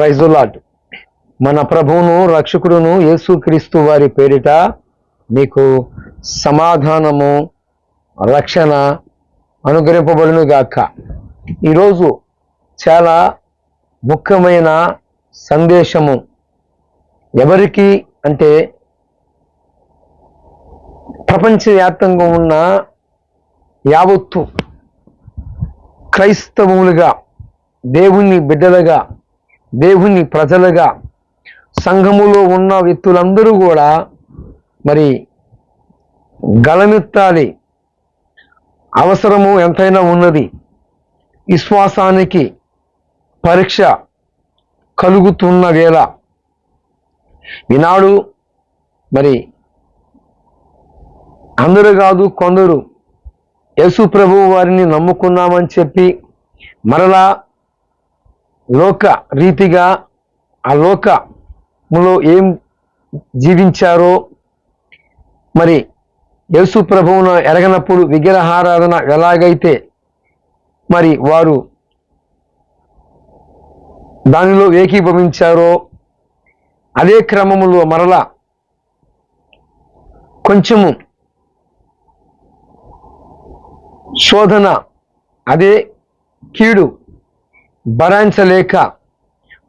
ప్రైజులాట్ మన ప్రభువును రక్షకుడును యేసుక్రీస్తు వారి పేరిట మీకు సమాధానము రక్షణ అనుగ్రహింపబడును గాక. ఈరోజు చాలా ముఖ్యమైన సందేశము. ఎవరికి అంటే ప్రపంచవ్యాప్తంగా ఉన్న యావత్తు క్రైస్తవులుగా దేవుని బిడ్డలుగా దేవుని ప్రజలుగా సంఘములో ఉన్న వ్యక్తులందరూ కూడా మరి గలమెత్తాలి అవసరము ఎంతైనా ఉన్నది. విశ్వాసానికి పరీక్ష కలుగుతున్న వేళ. ఈనాడు మరి అందరూ కాదు కొందరు యేసు ప్రభువు వారిని నమ్ముకున్నామని చెప్పి మరలా లోక రీతిగా ఆ లోకములో ఏం జీవించారో మరి యేసు ప్రభువును ఎరగనప్పుడు విగ్రహారాధన ఎలాగైతే మరి వారు దానిలో ఏకీభవించారో అదే క్రమములో మరలా కొంచెము శోధన అదే కీడు భరించలేక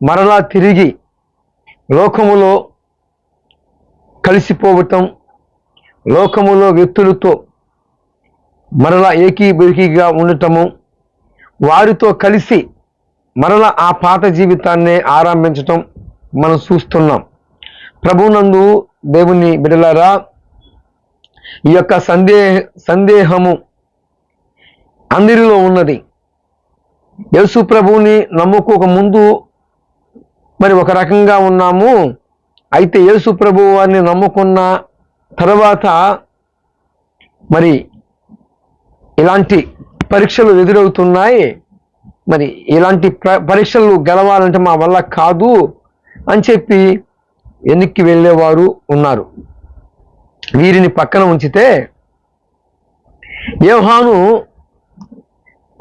మరలా తిరిగి లోకములో కలిసిపోవటం లోకములో వ్యక్తులతో మరలా ఏకీబిరికీగా ఉండటము వారితో కలిసి మరలా ఆ పాత జీవితాన్ని ఆరంభించటం మనం చూస్తున్నాం. ప్రభునందు దేవుని బిడలారా ఈ యొక్క సందేహ సందేహము అందరిలో ఉన్నది. యేసు ప్రభువుని నమ్ముకోక ముందు మరి ఒక రకంగా ఉన్నాము. అయితే యేసు ప్రభు వారిని నమ్ముకున్న తర్వాత మరి ఇలాంటి పరీక్షలు ఎదురవుతున్నాయి. మరి ఇలాంటి పరీక్షలు గెలవాలంటే మా వల్ల కాదు అని చెప్పి వెనక్కి వెళ్ళేవారు ఉన్నారు. వీరిని పక్కన ఉంచితే యోహాను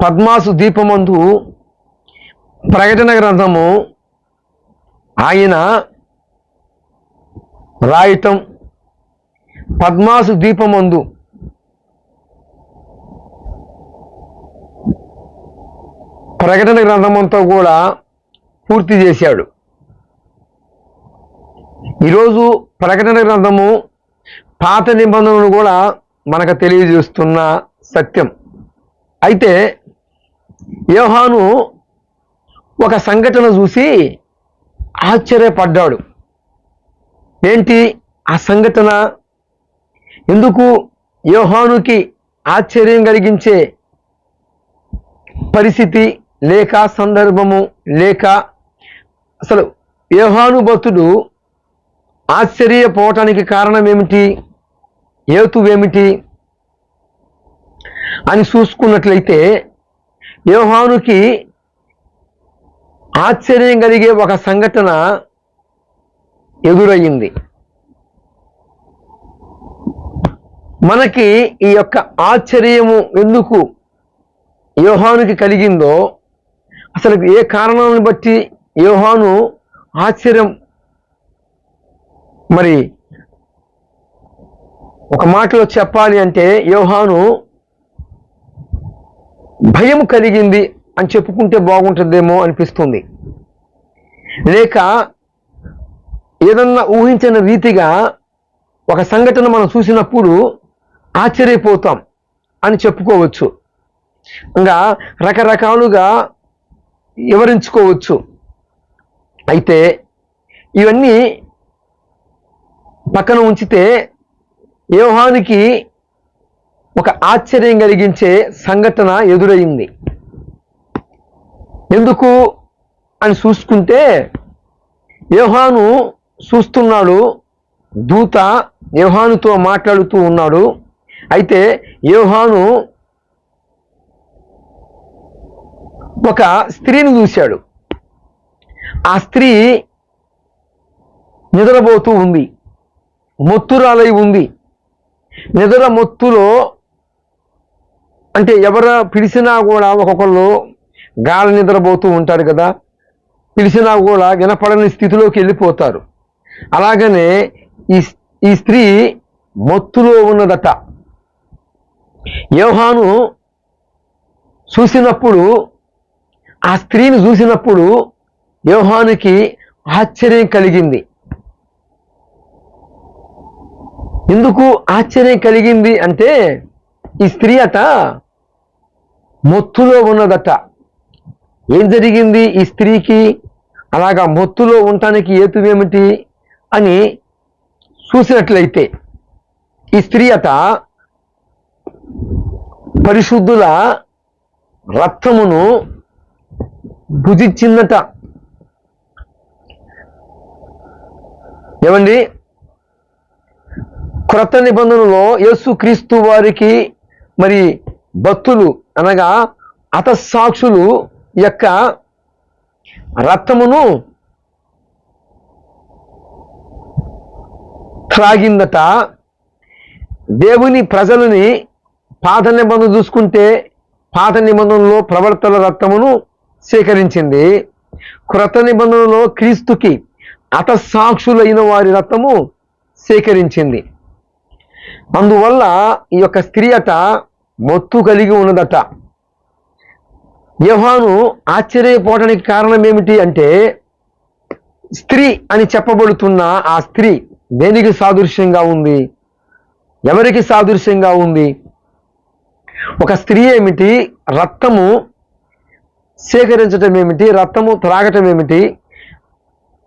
పద్మాసు దీపమందు ప్రకటన గ్రంథము ఆయన రాయటం. పద్మాసు దీపమందు ప్రకటన గ్రంథమంతా కూడా పూర్తి చేశాడు. ఈరోజు ప్రకటన గ్రంథము పాత నిబంధనలు కూడా మనకు తెలియజేస్తున్న సత్యం. అయితే యోహాను ఒక సంఘటన చూసి ఆశ్చర్యపడ్డాడు. ఏంటి ఆ సంఘటన? ఎందుకు యోహానుకి ఆశ్చర్యం కలిగించే పరిస్థితి లేక సందర్భము లేక? అసలు యోహాను భక్తుడు ఆశ్చర్యపోవటానికి కారణం ఏమిటి? ఏమిటి అని చూసుకున్నట్లయితే యోహానుకి ఆశ్చర్యం కలిగే ఒక సంఘటన ఎదురయ్యింది. మనకి ఈ యొక్క ఆశ్చర్యము ఎందుకు యోహానుకి కలిగిందో అసలు ఏ కారణాలను బట్టి యోహాను ఆశ్చర్యం? మరి ఒక మాటలో చెప్పాలి అంటే యోహాను భయం కలిగింది అని చెప్పుకుంటే బాగుంటుందేమో అనిపిస్తుంది. లేక ఏదన్నా ఊహించిన రీతిగా ఒక సంఘటన మనం చూసినప్పుడు ఆశ్చర్యపోతాం అని చెప్పుకోవచ్చు. ఇంకా రకరకాలుగా వివరించుకోవచ్చు. అయితే ఇవన్నీ పక్కన ఉంచితే వ్యూహానికి ఒక ఆశ్చర్యం కలిగించే సంఘటన ఎదురైంది. ఎందుకు అని చూసుకుంటే యోహాను చూస్తున్నాడు దూత యోహానుతో మాట్లాడుతూ ఉన్నాడు. అయితే యోహాను ఒక స్త్రీని చూశాడు. ఆ స్త్రీ నిద్రపోతూ ఉంది. మొత్తురాలై ఉంది. నిద్ర మొత్తులో అంటే ఎవరు పిలిచినా కూడా ఒక్కొక్కళ్ళు గాలి నిద్రపోతూ ఉంటారు కదా. పిలిచినా కూడా వినపడని స్థితిలోకి వెళ్ళిపోతారు. అలాగనే ఈ ఈ స్త్రీ మత్తులో ఉన్నదట. యోహాను చూసినప్పుడు ఆ స్త్రీని చూసినప్పుడు యోహానికి ఆశ్చర్యం కలిగింది. ఎందుకు ఆశ్చర్యం కలిగింది అంటే ఈ స్త్రీ అట మొత్తులో ఉన్నదట. ఏం జరిగింది? ఈ స్త్రీకి అలాగా మొత్తులో ఉండటానికి ఏతువేమిటి అని చూసినట్లయితే ఈ స్త్రీ అట పరిశుద్ధుల రక్తమును భుజించిందట. ఏమండి? క్రొత్త నిబంధనలో యేసుక్రీస్తు వారికి మరి భక్తులు అనగా అతసాక్షులు యొక్క రక్తమును త్రాగిందట. దేవుని ప్రజలని పాత నిబంధన చూసుకుంటే పాత నిబంధనలో ప్రవర్తన రక్తమును సేకరించింది. క్రొత్త నిబంధనలో క్రీస్తుకి అతసాక్షులైన వారి రక్తము సేకరించింది. అందువల్ల ఈ యొక్క స్త్రీ అట మొత్తు కలిగి ఉన్నదట. యహాను ఆశ్చర్యపోవడానికి కారణం ఏమిటి అంటే స్త్రీ అని చెప్పబడుతున్న ఆ స్త్రీ దేనికి సాదృశ్యంగా ఉంది? ఎవరికి సాదృశ్యంగా ఉంది? ఒక స్త్రీ ఏమిటి? రక్తము సేకరించటం ఏమిటి? రక్తము త్రాగటం ఏమిటి?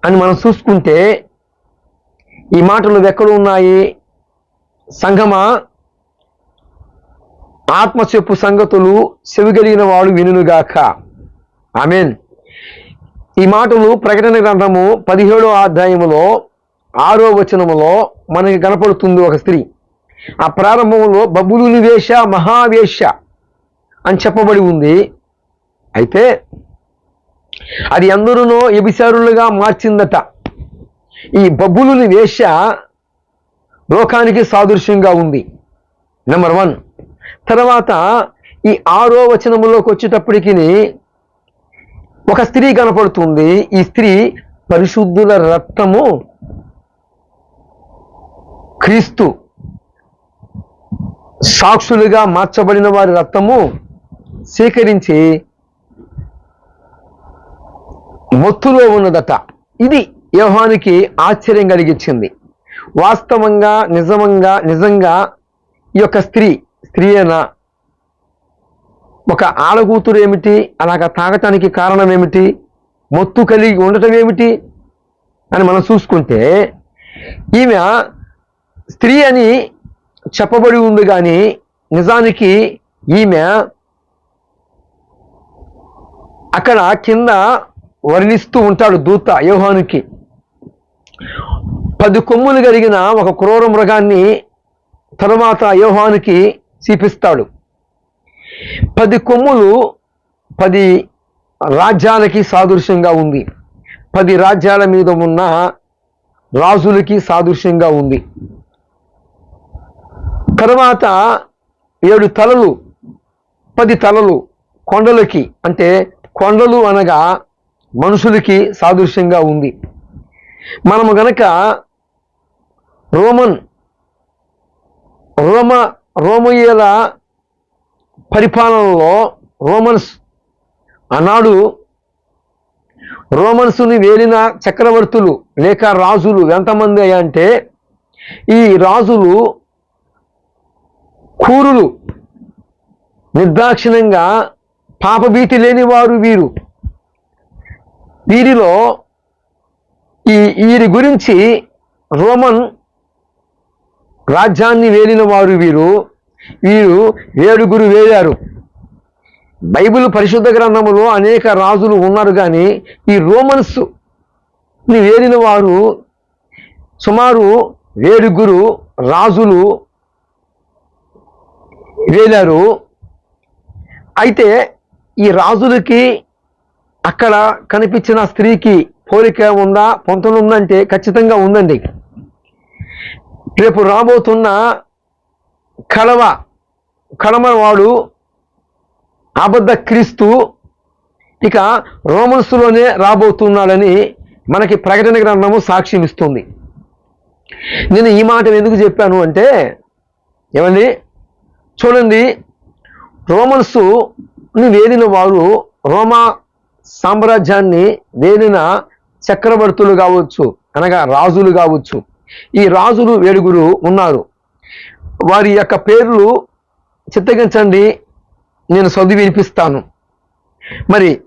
అని మనం చూసుకుంటే ఈ మాటలు ఎక్కడ ఉన్నాయి? సంఘమా? ఆత్మ చెప్పు సంగతులు చెవిగలిగిన వాడు వినుగాక ఆమెన్. ఈ మాటలు ప్రకటన గ్రంథము పదిహేడో అధ్యాయములో ఆరో వచనములో మనకి కనపడుతుంది ఒక స్త్రీ. ఆ ప్రారంభంలో బబులుని వేష మహావేష అని చెప్పబడి ఉంది. అయితే అది అందరూనో ఎబిసారులుగా మార్చిందట. ఈ బబ్బులుని వేష లోకానికి సాదృశ్యంగా ఉంది. నెంబర్ వన్ తర్వాత ఈ ఆరో వచనములోకి వచ్చేటప్పటికి ఒక స్త్రీ కనపడుతుంది. ఈ స్త్రీ పరిశుద్ధుల రక్తము క్రీస్తు సాక్షులుగా మార్చబడిన వారి రక్తము సేకరించి మొత్తులో ఉన్నదట. ఇది యోహానికి ఆశ్చర్యం కలిగించింది. వాస్తవంగా నిజమంగా నిజంగా ఈ యొక్క స్త్రీ స్త్రీ అయినా ఒక ఆడకూతురు ఏమిటి అలాగ తాగటానికి కారణం ఏమిటి మొత్తు కలిగి ఉండటం ఏమిటి అని మనం చూసుకుంటే ఈమె స్త్రీ అని చెప్పబడి ఉంది కానీ నిజానికి ఈమె అక్కడ కింద వర్ణిస్తూ ఉంటాడు దూత యోహానికి. పది కొమ్ములు కలిగిన ఒక క్రూర మృగాన్ని తరువాత యోహానికి చూపిస్తాడు పది కొమ్ములు పది రాజ్యాలకి సాదృశ్యంగా ఉంది. పది రాజ్యాల మీద ఉన్న రాజులకి సాదృశ్యంగా ఉంది. తర్వాత ఏడు తలలు పది తలలు కొండలకి అంటే కొండలు అనగా మనుషులకి సాదృశ్యంగా ఉంది. మనము గనక రోమన్ రోమ రోమయ్యల పరిపాలనలో రోమన్స్ ఆనాడు రోమన్స్ని వేలిన చక్రవర్తులు లేక రాజులు ఎంతమంది అయ్యంటే ఈ రాజులు కూరులు. నిర్దాక్షిణ్యంగా పాపభీతి లేని వారు. వీరు వీరిలో ఈ వీరి గురించి రోమన్ రాజ్యాన్ని వేలిన వారు వీరు. వీరు ఏడుగురు వేలారు. బైబిల్ పరిశుద్ధ గ్రంథంలో అనేక రాజులు ఉన్నారు కానీ ఈ రోమన్స్ని వేలిన వారు సుమారు ఏడుగురు రాజులు వేలారు. అయితే ఈ రాజులకి అక్కడ కనిపించిన స్త్రీకి పోలిక ఉందా? పొంతనుందంటే ఖచ్చితంగా ఉందండి. రేపు రాబోతున్న కడవ కడమ వాడు అబద్ధ క్రీస్తు ఇక రోమన్స్లోనే రాబోతున్నాడని మనకి ప్రకటన గ్రంథము సాక్ష్యం ఇస్తుంది నేను ఈ మాట ఎందుకు చెప్పాను అంటే ఏమండి? చూడండి రోమన్స్ వేలిన వారు రోమా సామ్రాజ్యాన్ని వేలిన చక్రవర్తులు కావచ్చు అనగా రాజులు కావచ్చు ఈ రాజులు ఏడుగురు ఉన్నారు. వారి యొక్క పేర్లు చిత్తగించండి నేను చదివి వినిపిస్తాను. మరి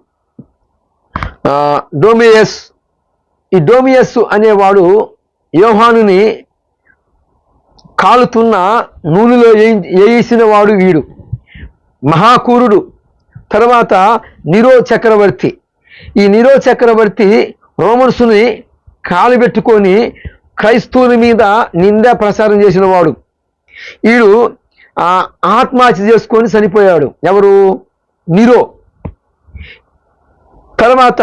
ఆ, డోమియస్ ఈ డోమియస్ అనేవాడు యోహానుని కాలుతున్న నూనెలో వేయించిన వాడు వీడు. మహాకూరుడు. తర్వాత నిరో చక్రవర్తి. ఈ నిరో చక్రవర్తి రోమన్సుని కాలుబెట్టుకొని క్రైస్తవుని మీద నింద ప్రసారం చేసిన వాడు. వీడు ఆత్మహత్య చేసుకొని చనిపోయాడు. ఎవరు? నిరో. తర్వాత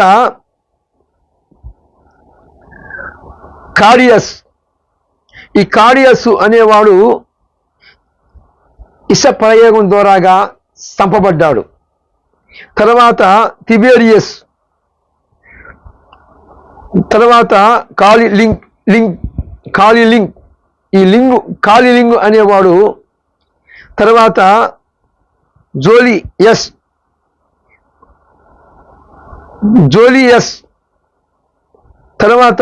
కాడియస్. ఈ కాడియస్ అనేవాడు ఇష ప్రయోగం ద్వారాగా చంపబడ్డాడు. తర్వాత తిబేరియస్. తర్వాత కాలి లింక్ లింక్ కాళీలింగ్ లింగ్ ఈ లింగు కాలి లింగు అనేవాడు తర్వాత జోలి ఎస్ జోలియస్ తర్వాత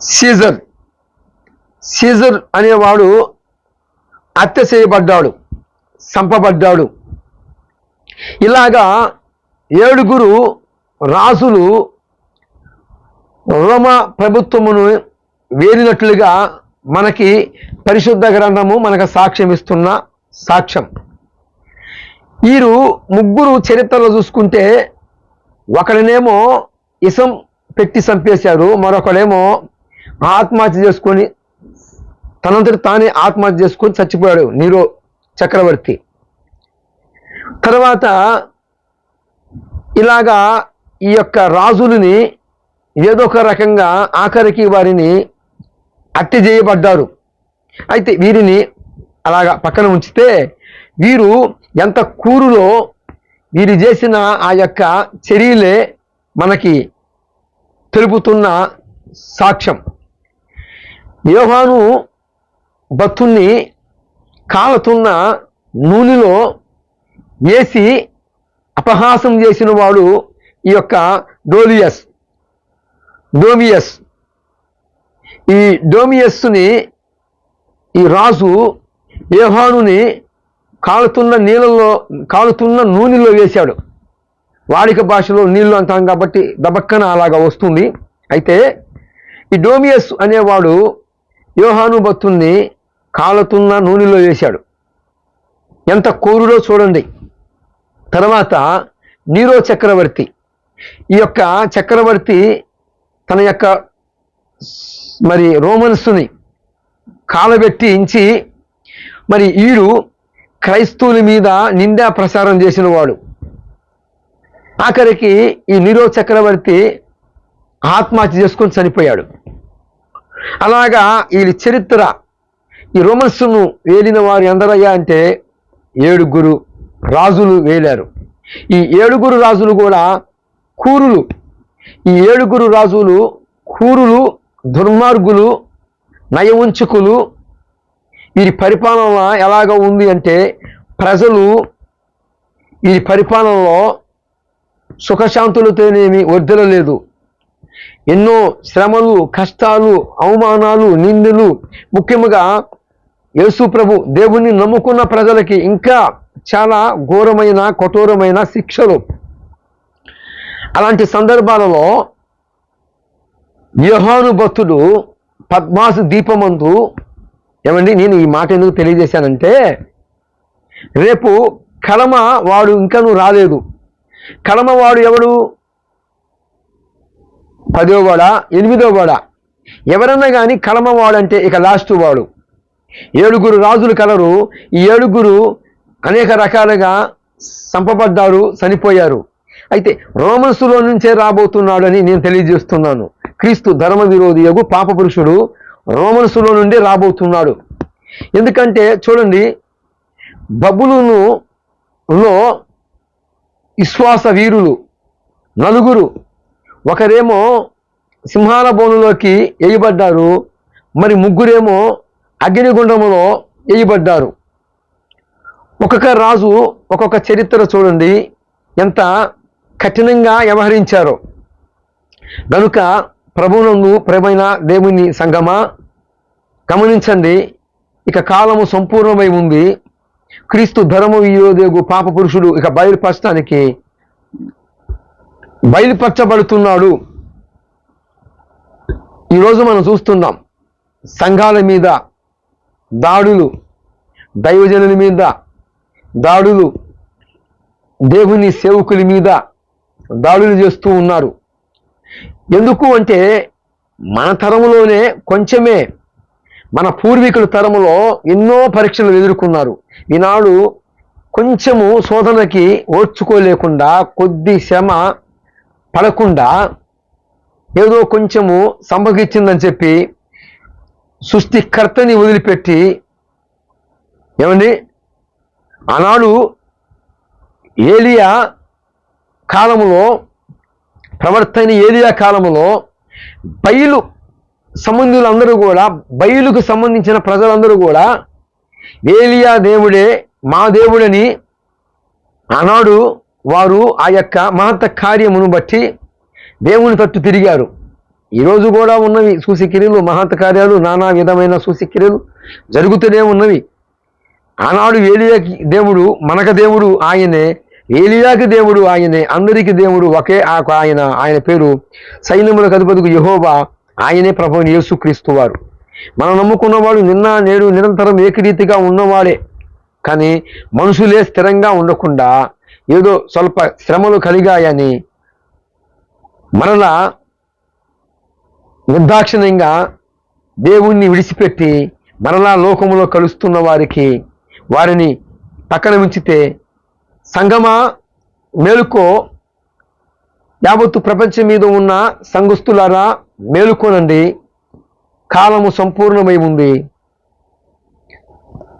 సీజర్ సీజర్ అనేవాడు హత్య చేయబడ్డాడు చంపబడ్డాడు. ఇలాగా ఏడుగురు రాజులు రోమ ప్రభుత్వమును వేరినట్లుగా మనకి పరిశుద్ధ గ్రంథము మనకు సాక్ష్యం ఇస్తున్న సాక్ష్యం. వీరు ముగ్గురు చరిత్రలో చూసుకుంటే ఒకరినేమో ఇసం పెట్టి చంపేశారు మరొకడేమో ఆత్మహత్య చేసుకొని తనంతటి తానే ఆత్మహత్య చేసుకొని చచ్చిపోయాడు నీరో చక్రవర్తి. తర్వాత ఇలాగా ఈ యొక్క రాజులని ఏదో ఒక రకంగా ఆఖరికి వారిని అట్టి చేయబడ్డారు అయితే వీరిని అలాగా పక్కన ఉంచితే వీరు ఎంత కూరులో వీరు చేసిన ఆ యొక్క చర్యలే మనకి తెలుపుతున్న సాక్ష్యం. యోహాను భక్తుణ్ణి కాలుతున్న నూనెలో వేసి అపహాసం చేసిన వాడు ఈ యొక్క డోలియస్. డోమియస్. ఈ డోమియస్ని ఈ రాజు యోహానుని కాలుతున్న నీళ్ళలో కాలుతున్న నూనెలో వేశాడు. వాడిక భాషలో నీళ్ళు అంటాం కాబట్టి దబక్కన అలాగా వస్తుంది. అయితే ఈ డోమియస్ అనేవాడు యోహాను భక్తుణ్ణి కాలుతున్న నూనెలో వేశాడు. ఎంత కోరుడో చూడండి. తర్వాత నీరో చక్రవర్తి. ఈ యొక్క చక్రవర్తి తన యొక్క మరి రోమన్స్ని కాలబెట్టి ఇంచి మరి ఈడు క్రైస్తవుల మీద నిందా ప్రసారం చేసిన వాడు ఆఖరికి ఈ నీరో చక్రవర్తి ఆత్మహత్య చేసుకొని చనిపోయాడు. అలాగా వీళ్ళ చరిత్ర ఈ రోమన్స్ను వేలిన వారు ఎందరయ్యా అంటే ఏడుగురు రాజులు వేలారు. ఈ ఏడుగురు రాజులు కూడా కూరులు. ఈ ఏడుగురు రాజులు కూరులు దుర్మార్గులు నయవంచకులు వీరి పరిపాలన ఎలాగ ఉంది అంటే ప్రజలు వీరి పరిపాలనలో సుఖశాంతులతోనేమి వర్ధలలేదు ఎన్నో శ్రమలు కష్టాలు అవమానాలు నిందలు ముఖ్యంగా యేసు ప్రభు దేవుణ్ణి నమ్ముకున్న ప్రజలకి ఇంకా చాలా ఘోరమైన కఠోరమైన శిక్షలు. అలాంటి సందర్భాలలో యోహాను భక్తుడు పద్మాసు దీపమందు ఏమండి నేను ఈ మాట ఎందుకు తెలియజేశానంటే రేపు కలమ వాడు ఇంకను రాలేదు. కలమ వాడు ఎవడు? పదో వాడ ఎనిమిదో వాడ ఎవరన్నా కానీ కలమ వాడంటే ఇక లాస్ట్ వాడు. ఏడుగురు రాజులు కలరు ఈ ఏడుగురు అనేక రకాలుగా చంపబడ్డారు చనిపోయారు. అయితే రోమన్సులో నుంచే రాబోతున్నాడని నేను తెలియజేస్తున్నాను. క్రీస్తు ధర్మ విరోధియగు పాప పురుషుడు రోమన్సులో నుండి రాబోతున్నాడు. ఎందుకంటే చూడండి బబులును లో విశ్వాస వీరులు నలుగురు. ఒకరేమో సింహాల బోనులోకి వేయబడ్డారు మరి ముగ్గురేమో అగ్నిగుండములో వేయబడ్డారు. ఒక్కొక్క రాజు ఒక్కొక్క చరిత్ర చూడండి ఎంత కఠినంగా వ్యవహరించారు. గనుక ప్రభునందు ప్రేమైన దేవుని సంగమా గమనించండి ఇక కాలము సంపూర్ణమై ఉంది. క్రీస్తు ధర్మ వియోదేగు పాప పురుషుడు ఇక బయలుపరచడానికి బయలుపరచబడుతున్నాడు. ఈరోజు మనం చూస్తున్నాం సంఘాల మీద దాడులు దైవజనుల మీద దాడులు దేవుని సేవకుల మీద దాడులు చేస్తూ ఉన్నారు. ఎందుకు అంటే మన తరములోనే కొంచెమే మన పూర్వీకుల తరములో ఎన్నో పరీక్షలు ఎదుర్కొన్నారు. ఈనాడు కొంచెము శోధనకి ఓర్చుకోలేకుండా కొద్ది శ్రమ పడకుండా ఏదో కొంచెము సంభవించిందని చెప్పి సృష్టికర్తని వదిలిపెట్టి ఏమండి? ఆనాడు ఏలియా కాలములో ప్రవర్తన ఏలియా కాలములో బయలు సంబంధులందరూ కూడా బయలుకు సంబంధించిన ప్రజలందరూ కూడా ఏలియా దేవుడే మా దేవుడని ఆనాడు వారు ఆ యొక్క మహత్త కార్యమును బట్టి దేవుని తట్టు తిరిగారు. ఈరోజు కూడా ఉన్నవి సూసిక్రియలు మహత్త కార్యాలు నానా విధమైన సూసిక్రియలు జరుగుతూనే ఉన్నవి. ఆనాడు ఏలియా దేవుడు మనక దేవుడు ఆయనే ఏలియాకి దేవుడు ఆయనే అందరికి దేవుడు ఒకే ఆ ఆయన ఆయన పేరు సైన్యముల అధిపతికి యహోబా ఆయనే ప్రభుని యేసుక్రీస్తు వారు. మనం నమ్ముకున్నవాడు నిన్న నేడు నిరంతరం ఏకరీతిగా ఉన్నవాడే. కానీ మనుషులే స్థిరంగా ఉండకుండా ఏదో స్వల్ప శ్రమలు కలిగాయని మరలా నిర్దాక్షిణ్యంగా దేవుణ్ణి విడిచిపెట్టి మరలా లోకములో కలుస్తున్న వారికి వారిని పక్కన ఉంచితే సంగమా మేలుకో యావత్తు ప్రపంచం మీద ఉన్న సంఘస్థులారా మేలుకోనండి. కాలము సంపూర్ణమై ఉంది.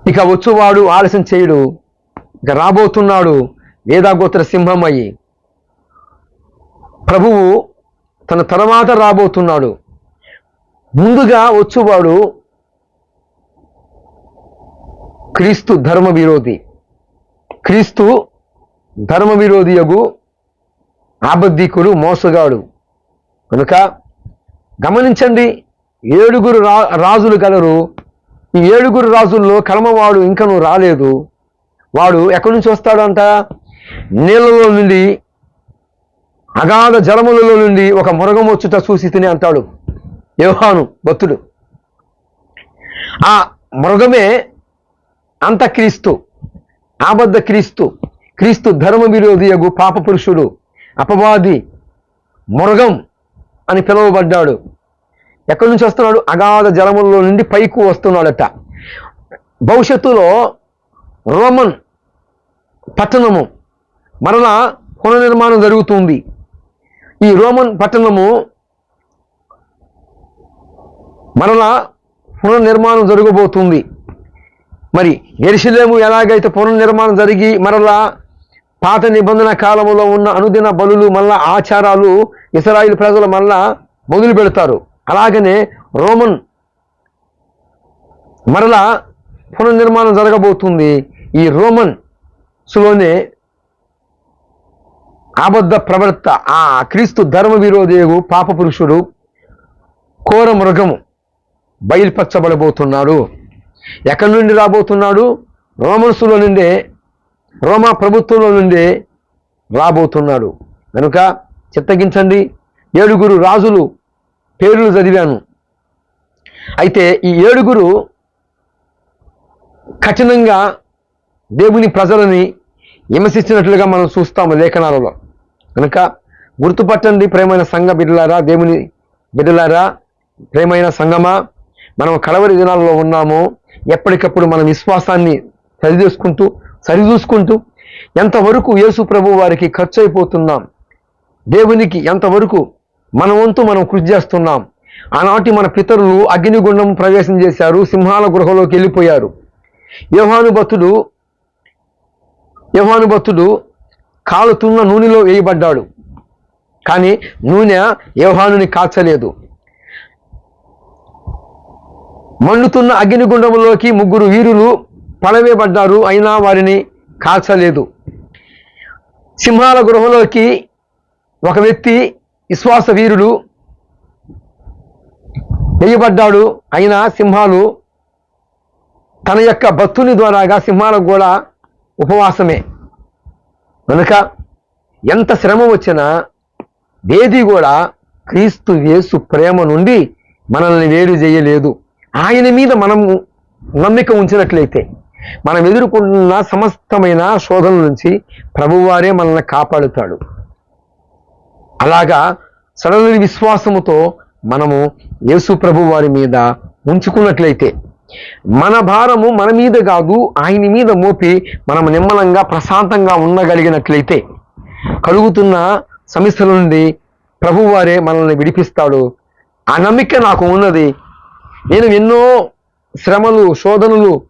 ఇక వచ్చువాడు ఆలస్యం చేయడు. ఇక రాబోతున్నాడు వేదాగోత్ర సింహమయ్యి ప్రభువు తన తర్వాత రాబోతున్నాడు. ముందుగా వచ్చువాడు క్రీస్తు ధర్మ విరోధి క్రీస్తు ధర్మ విరోధియగు ఆబద్ధికుడు మోసగాడు. కనుక గమనించండి ఏడుగురు రా రాజులు కలరు ఈ ఏడుగురు రాజుల్లో కర్మవాడు ఇంకను రాలేదు. వాడు ఎక్కడి నుంచి వస్తాడంట? నీళ్ళలో నుండి అగాధ జలములలో నుండి ఒక మృగం వచ్చుట చూసి తిని అంటాడు. యోహాను భక్తుడు. ఆ మృగమే అంతక్రీస్తు ఆబద్ధ క్రీస్తు. క్రీస్తు ధర్మ విరోధియగు పాప పురుషుడు అపవాది మృగం అని పిలువబడ్డాడు. ఎక్కడి నుంచి వస్తున్నాడు? అగాధ జలముల్లో నుండి పైకి వస్తున్నాడట. భవిష్యత్తులో రోమన్ పట్టణము మరలా పునర్నిర్మాణం జరుగుతుంది. ఈ రోమన్ పట్టణము మరలా పునర్నిర్మాణం జరగబోతుంది. మరి ఎరిశిలేము ఎలాగైతే పునర్నిర్మాణం జరిగి మరలా పాత నిబంధన కాలంలో ఉన్న అనుదిన బలులు మళ్ళా ఆచారాలు ఇస్రాయిల్ ప్రజలు మళ్ళా మొదలు పెడతారు. అలాగనే రోమన్ మరలా పునర్నిర్మాణం జరగబోతుంది. ఈ రోమన్ సులోనే అబద్ధ ప్రవర్త ఆ క్రీస్తు ధర్మ విరోధేగు పాప పురుషుడు కోర మృగము బయలుపరచబడబోతున్నాడు. ఎక్కడి నుండి రాబోతున్నాడు? రోమన్సులో నుండే రోమా ప్రభుత్వంలో నుండి రాబోతున్నాడు. కనుక చిత్తగించండి. ఏడుగురు రాజులు పేర్లు చదివాను. అయితే ఈ ఏడుగురు కఠినంగా దేవుని ప్రజలని విమర్శించినట్లుగా మనం చూస్తాము లేఖనాలలో. కనుక గుర్తుపట్టండి ప్రేమైన సంఘ బిడ్డలారా దేవుని బిడ్డలారా ప్రేమైన సంఘమా మనం కడవరి దినాలలో ఉన్నాము. ఎప్పటికప్పుడు మన విశ్వాసాన్ని సరిచేసుకుంటూ సరిచూసుకుంటూ ఎంతవరకు యేసు ప్రభు వారికి ఖర్చు అయిపోతున్నాం దేవునికి ఎంతవరకు మన వంతు మనం కృషి చేస్తున్నాం? ఆనాటి మన పితరులు అగ్నిగుండం ప్రవేశం చేశారు సింహాల గృహలోకి వెళ్ళిపోయారు. యోహానుభక్తుడు యోహానుభక్తుడు కాలుతున్న నూనెలో వేయబడ్డాడు. కానీ నూనె యోహానుని కాల్చలేదు. మండుతున్న అగ్నిగుండంలోకి ముగ్గురు వీరులు పడవేయబడ్డారు అయినా వారిని కాల్చలేదు. సింహాల గృహలోకి ఒక వ్యక్తి విశ్వాస వీరుడు వేయబడ్డాడు. అయినా సింహాలు తన యొక్క భక్తుని ద్వారాగా సింహాలకు కూడా ఉపవాసమే. కనుక ఎంత శ్రమ వచ్చినా వేది కూడా క్రీస్తు యేసు ప్రేమ నుండి మనల్ని వేరు చేయలేదు. ఆయన మీద మనం నమ్మిక ఉంచినట్లయితే మనం ఎదుర్కొంటున్న సమస్తమైన శోధన నుంచి ప్రభువారే మనల్ని కాపాడుతాడు. అలాగా సడలని విశ్వాసముతో మనము యేసు ప్రభు వారి మీద ఉంచుకున్నట్లయితే మన భారము మన మీద కాదు ఆయన మీద మోపి మనం నిమ్మలంగా ప్రశాంతంగా ఉండగలిగినట్లయితే కలుగుతున్న సమస్యల నుండి ప్రభువారే మనల్ని విడిపిస్తాడు. ఆ నమ్మిక నాకు ఉన్నది. నేను ఎన్నో శ్రమలు శోధనలు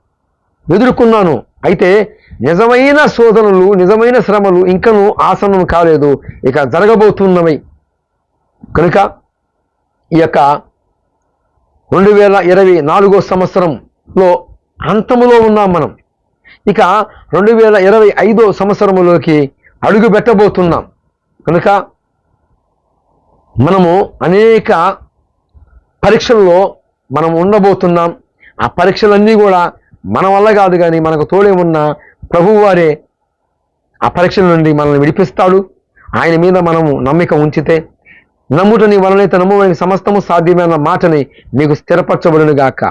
ఎదుర్కొన్నాను. అయితే నిజమైన శోధనలు నిజమైన శ్రమలు ఇంకను ఆసనం కాలేదు. ఇక జరగబోతున్నవి. కనుక ఈ యొక్క రెండు వేల ఇరవై నాలుగో సంవత్సరంలో అంతములో ఉన్నాం మనం. ఇక రెండు వేల ఇరవై ఐదో సంవత్సరములోకి అడుగు పెట్టబోతున్నాం. కనుక మనము అనేక పరీక్షల్లో మనం ఉండబోతున్నాం. ఆ పరీక్షలన్నీ కూడా మన వల్ల కాదు కానీ మనకు తోడే ఉన్న ప్రభువారే ఆ పరీక్షల నుండి మనల్ని విడిపిస్తాడు. ఆయన మీద మనము నమ్మిక ఉంచితే నమ్ముటని వలనైతే నమ్మువని సమస్తము సాధ్యమైన మాటని మీకు స్థిరపరచబడును గాక